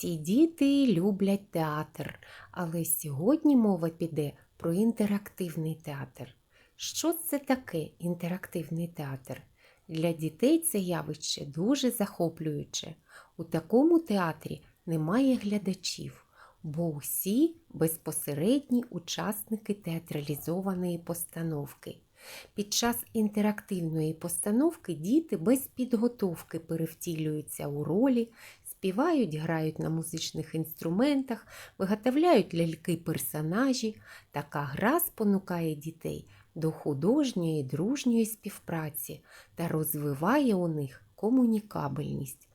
Всі діти люблять театр, але сьогодні мова піде про інтерактивний театр. Що це таке інтерактивний театр? Для дітей це явище дуже захоплююче. У такому театрі немає глядачів, бо усі безпосередні учасники театралізованої постановки. Під час інтерактивної постановки діти без підготовки перевтілюються у ролі, співають, грають на музичних інструментах, виготовляють ляльки персонажі. Така гра спонукає дітей до художньої дружньої співпраці та розвиває у них комунікабельність.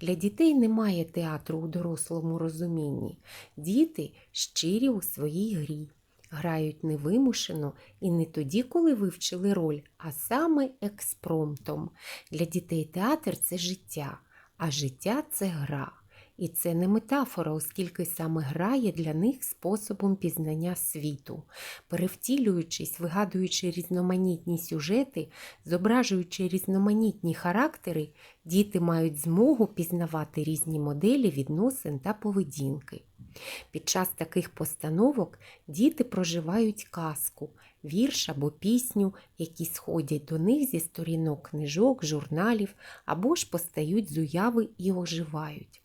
Для дітей немає театру у дорослому розумінні. Діти щирі у своїй грі, грають невимушено і не тоді, коли вивчили роль, а саме експромтом. Для дітей театр це життя, а життя це гра. І це не метафора, оскільки саме гра є для них способом пізнання світу. Перевтілюючись, вигадуючи різноманітні сюжети, зображуючи різноманітні характери, діти мають змогу пізнавати різні моделі відносин та поведінки. Під час таких постановок діти проживають казку, вірш або пісню, які сходять до них зі сторінок книжок, журналів або ж постають з уяви і оживають.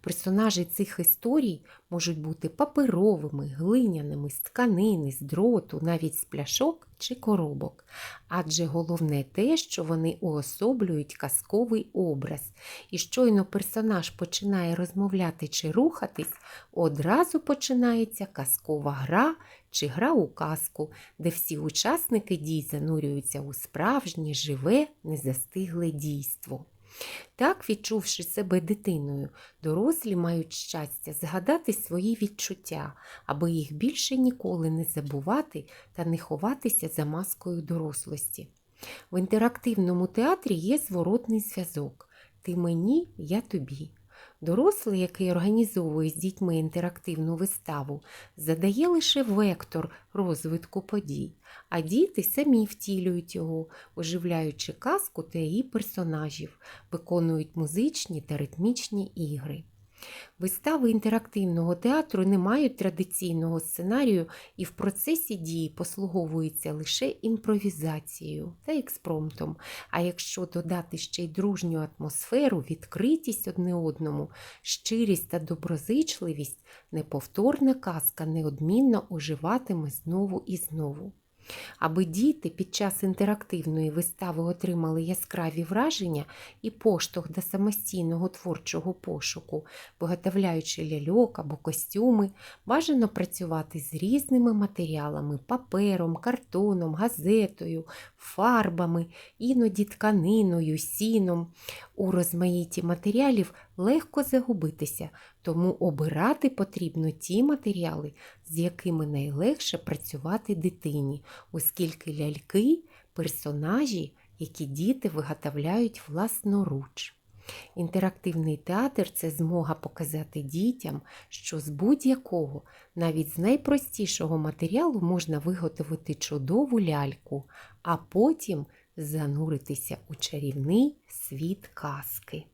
Персонажі цих історій можуть бути паперовими, глиняними, з тканини, з дроту, навіть з пляшок чи коробок. Адже головне те, що вони уособлюють казковий образ. І щойно персонаж починає розмовляти чи рухатись, одразу починається казкова гра чи гра у казку, де всі учасники дій занурюються у справжнє, живе, незастигле дійство. Так, відчувши себе дитиною, дорослі мають щастя згадати свої відчуття, аби їх більше ніколи не забувати та не ховатися за маскою дорослості. В інтерактивному театрі є зворотний зв'язок Ти мені, я тобі. Дорослий, який організовує з дітьми інтерактивну виставу, задає лише вектор розвитку подій, а діти самі втілюють його, оживляючи казку та її персонажів, виконують музичні та ритмічні ігри. Вистави інтерактивного театру не мають традиційного сценарію і в процесі дії послуговуються лише імпровізацією та експромтом. А якщо додати ще й дружню атмосферу, відкритість одне одному, щирість та доброзичливість, неповторна казка неодмінно оживатиме знову і знову. Аби діти під час інтерактивної вистави отримали яскраві враження і поштовх до самостійного творчого пошуку, виготовляючи ляльок або костюми, бажано працювати з різними матеріалами папером, картоном, газетою, фарбами, іноді тканиною, сіном. У розмаїтті матеріалів легко загубитися, тому обирати потрібно ті матеріали, з якими найлегше працювати дитині, оскільки ляльки персонажі, які діти виготовляють власноруч. Інтерактивний театр це змога показати дітям, що з будь-якого, навіть з найпростішого матеріалу можна виготовити чудову ляльку, а потім зануритися у чарівний світ казки.